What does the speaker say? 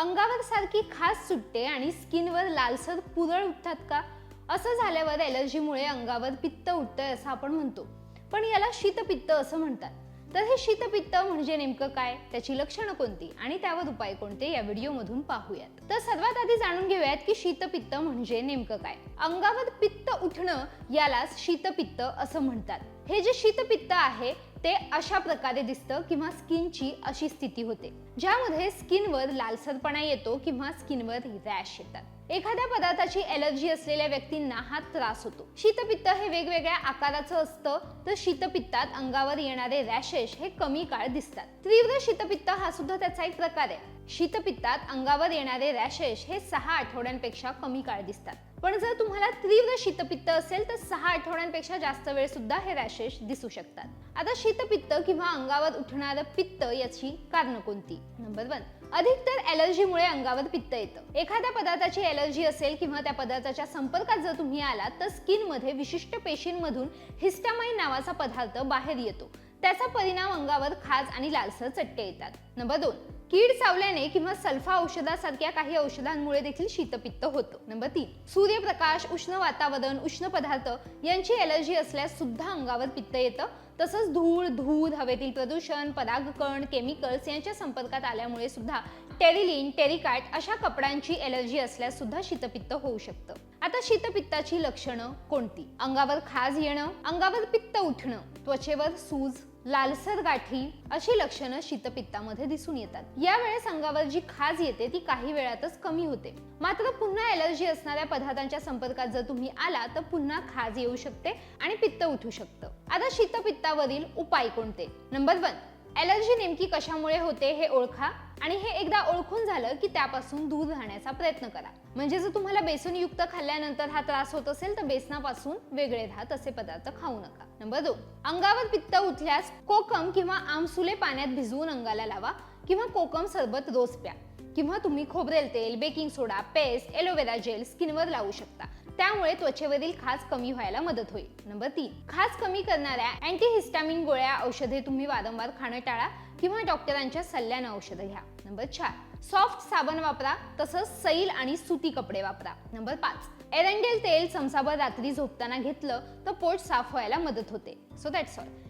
अंगावर सारखी खास सुटते आणि स्किनवर लालसर पुरळ उठतात का? असं झाल्यावर एलर्जीमुळे अंगावर पित्त उठतंय असं आपण म्हणतो. पण याला शीतपित्त असं म्हणतात. तर हे शीतपित्त म्हणजे नेमकं काय? त्याची लक्षणं कोणती? आणि त्यावर उपाय कोणते? या व्हिडिओमधून पाहूयात. तर सर्वात आधी जाणून घेऊयात की शीतपित्त म्हणजे नेमकं काय? अंगावर पित्त उठणं यालाच शीतपित्त असं म्हणतात. हे जे शीतपित्त आहे ते अशा प्रकारे दिसतं किंवा स्किनची अशी स्थिती होते ज्यामध्ये स्किनवर लालसरपणा येतो किंवा स्किनवर रॅश येतात. एखाद्या पदार्थाची एलर्जी असलेल्या व्यक्तींना हा त्रास होतो. शीतपित्त हे वेगवेगळ्या आकाराचं असतं तर शीतपित्तात अंगावर येणारे रॅशेस हे कमी काळ दिसतात. तीव्र शीतपित्त हा सुद्धा त्याचा एक प्रकार आहे. शीतपित्तात अंगावर येणारे रॅशेस हे सहा आठवड्यांपेक्षा कमी काळ दिसतात. पण जर तुम्हाला तीव्र शीतपित्त असेल तर सहा आठवड्यांपेक्षा जास्त वेळ सुद्धा हे रॅशेस दिसू शकतात. आता शीतपित्त किंवा अंगावर उठणारं पित्त याची कारण कोणती? नंबर वन अधिकतर ॲलर्जीमुळे अंगावर पित्त येतं. एखाद्या पदार्थाची ॲलर्जी असेल किंवा त्या पदार्थाच्या संपर्कात जर तुम्ही आलात तर स्किनमध्ये विशिष्ट पेशींमधून हिस्टामाइन नावाचा पदार्थ बाहेर येतो. त्याचा परिणाम अंगावर खाज आणि लालसर चट्टे येतात. नंबर दोन कीड चावल्याने किंवा सल्फा औषधासारख्या काही औषधांमुळे देखील शीतपित्त होतं. नंबर तीन सूर्यप्रकाश उष्ण वातावरण उष्ण पदार्थ यांची एलर्जी असल्यास सुद्धा अंगावर पित्त येतं. तसंच धूळ धूर हवेतील प्रदूषण परागकण केमिकल्स यांच्या संपर्कात आल्यामुळे सुद्धा टेरिलिन टेरिकाट अशा कपड्यांची एलर्जी असल्यास सुद्धा शीतपित्त होऊ शकतं. आता शीतपित्ताची लक्षणं कोणती? अंगावर खाज येणं अंगावर पित्त उठणं त्वचेवर सूज लालसर गाठी अशी लक्षणं शीतपित्तामध्ये दिसून येतात. यावेळेस अंगावर जी खाज येते ती काही वेळातच कमी होते. मात्र पुन्हा एलर्जी असणाऱ्या पदार्थांच्या संपर्कात जर तुम्ही आला तर पुन्हा खाज येऊ शकते आणि पित्त उठू शकतं. आता शीतपित्तावरील उपाय कोणते? नंबर वन ॲलर्जी नेमकी कशामुळे होते हे ओळखा आणि हे एकदा ओळखून झालं की त्यापासून दूर राहण्याचा प्रयत्न करा. म्हणजे जर तुम्हाला बेसनयुक्त खाल्ल्यानंतर हा त्रास होत असेल तर बेसनापासून वेगळे राहा तसे पदार्थ खाऊ नका. नंबर दोन अंगावर पित्त उठल्यास कोकम किंवा आमसुले पाण्यात भिजवून अंगाला लावा किंवा कोकम सरबत रोज प्या. किंवा तुम्ही खोबरेल तेल baking soda paste aloe vera gel लावू शकता. त्यामुळे त्वचेवरील खास कमी व्हायला मदत होईल. नंबर तीन. खास कमी करणाऱ्या अँटीहिस्टामिन गोळ्या औषधे तुम्ही वारंवार खाणं टाळा किंवा डॉक्टरांच्या सल्ल्यानं औषधं घ्या. नंबर चार. सॉफ्ट साबण वापरा तसंच सैल आणि सुती कपडे वापरा. नंबर पाच. एरंडेल तेल चमचाभर रात्री झोपताना घेतलं तर पोट साफ व्हायला मदत होते. So that's all